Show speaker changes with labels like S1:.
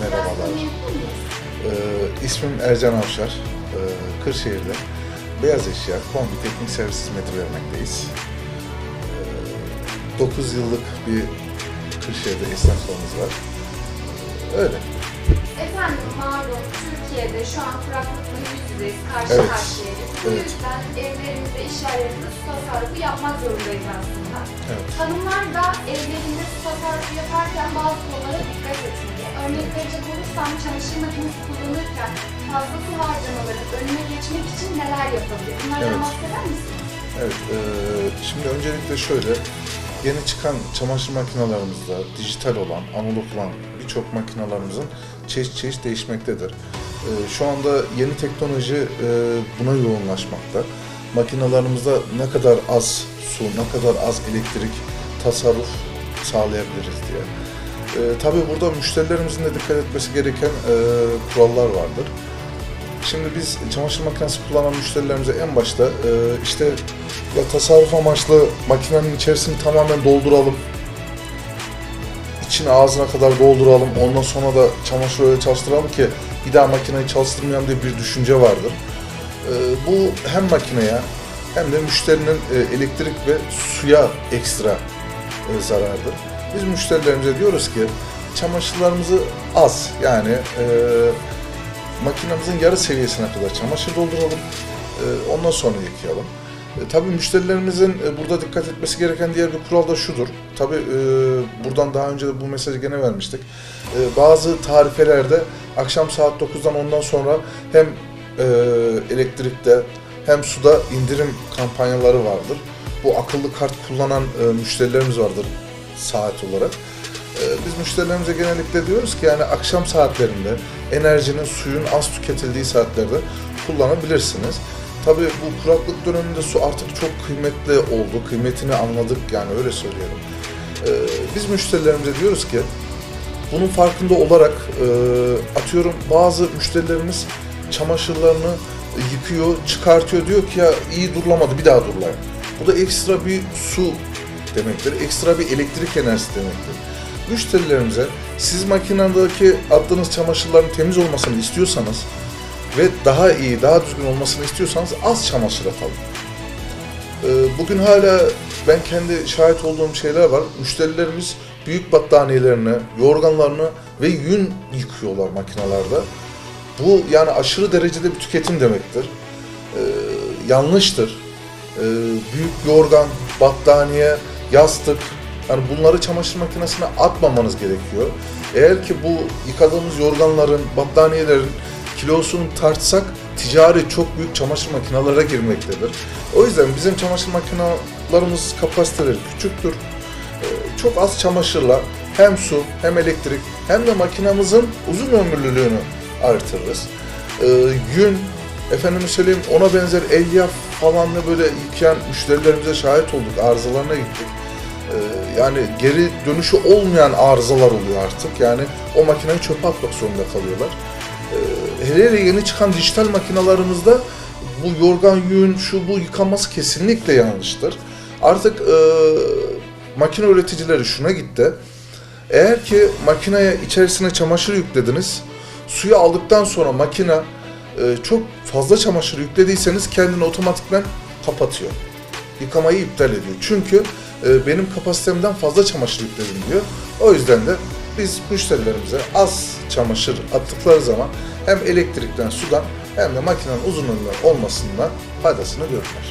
S1: Merhabalar. Ee, ismim Ercan Avşar. Ee, Kırşehir'de beyaz eşya kombi teknik servis hizmeti vermekteyiz. Ee, 9 yıllık bir Kırşehir'de esnaflığımız var. Öyle.
S2: Efendim malum Türkiye'de şu an kuraklıkla yüz yüzeyiz, karşı
S1: Evet.
S2: karşıyayız. Bu
S1: Evet.
S2: yüzden evlerimizde, iş yerlerimizde su tasarrufu yapmak zorundayız aslında.
S1: Evet.
S2: Hanımlar da evlerinde su tasarrufu yaparken bazı konulara dikkat etmeli. Örnek verecek olursam çamaşır makinesi kullanırken fazla su harcamaların önüne geçmek için neler yapabilir? Bunlardan
S1: Evet.
S2: bahseder misiniz?
S1: Evet, eee, şimdi öncelikle şöyle, yeni çıkan çamaşır makinalarımızda dijital olan, analog olan birçok makinalarımızın çeşit çeşit değişmektedir. Eee, şu anda yeni teknoloji eee, buna yoğunlaşmakta. Makinalarımızda ne kadar az su, ne kadar az elektrik tasarruf sağlayabiliriz diye. Eee tabii burada müşterilerimizin de dikkat etmesi gereken eee, kurallar vardır. Şimdi biz çamaşır makinesi kullanan müşterilerimize en başta e, işte ya tasarruf amaçlı makinenin içerisini tamamen dolduralım. İçini ağzına kadar dolduralım. Ondan sonra da çamaşır öyle çalıştıralım ki bir daha makineyi çalıştırmayalım diye bir düşünce vardır. E, bu hem makineye hem de müşterinin e, elektrik ve suya ekstra e, zarardır. Biz müşterilerimize diyoruz ki çamaşırlarımızı az yani e, makinamızın yarı seviyesine kadar çamaşır dolduralım. E, ondan sonra yıkayalım. E, tabii müşterilerimizin e, burada dikkat etmesi gereken diğer bir kural da şudur. Tabii e, buradan daha önce de bu mesajı gene vermiştik. Bazı tarifelerde akşam saat 9'dan ondan sonra hem elektrikte hem suda indirim kampanyaları vardır. Bu akıllı kart kullanan müşterilerimiz vardır saat olarak. Biz müşterilerimize genellikle diyoruz ki yani akşam saatlerinde enerjinin, suyun az tüketildiği saatlerde kullanabilirsiniz. Tabii bu kuraklık döneminde su artık çok kıymetli oldu. Kıymetini anladık yani öyle söyleyelim. Ee, Biz müşterilerimize diyoruz ki bunun farkında olarak e, atıyorum bazı müşterilerimiz çamaşırlarını yıkıyor, çıkartıyor diyor ki ya iyi durulamadı bir daha durulayım. Bu da ekstra bir su demektir, ekstra bir elektrik enerjisi demektir. Müşterilerimize siz makinedeki attığınız çamaşırların temiz olmasını istiyorsanız ve daha iyi, daha düzgün olmasını istiyorsanız az çamaşır atalım. Ee, Bugün hala ben kendi şahit olduğum şeyler var. Müşterilerimiz büyük battaniyelerini, yorganlarını ve yün yıkıyorlar makinalarda. Bu yani aşırı derecede bir tüketim demektir. Ee, yanlıştır. Ee, büyük yorgan, battaniye, yastık yani bunları çamaşır makinesine atmamanız gerekiyor. Eğer ki bu yıkadığımız yorganların, battaniyelerin kilosunu tartsak ticari çok büyük çamaşır makinelerine girmektedir. O yüzden bizim çamaşır makinelerimiz kapasiteleri küçüktür. Ee, çok az çamaşırla hem su hem elektrik hem de makinamızın uzun ömürlülüğünü artırırız. Ee, yün, efendime söyleyeyim ona benzer elyaf falan da böyle yıkayan müşterilerimize şahit olduk. Arızalarına gittik. Ee, yani geri dönüşü olmayan arızalar oluyor artık. Yani o makineyi çöpe atmak zorunda kalıyorlar. Hele hele yeni çıkan dijital makinalarımızda bu yorgan yün, şu bu yıkanması kesinlikle yanlıştır. Artık e, makine üreticileri şuna gitti. Eğer ki makineye içerisine çamaşır yüklediniz, suyu aldıktan sonra makine e, çok fazla çamaşır yüklediyseniz kendini otomatikmen kapatıyor. Yıkamayı iptal ediyor. Çünkü e, benim kapasitemden fazla çamaşır yükledim diyor. O yüzden de biz müşterilerimize az çamaşır attıkları zaman hem elektrikten, sudan hem de makinenin uzun ömürlü olmasından faydasını görürler.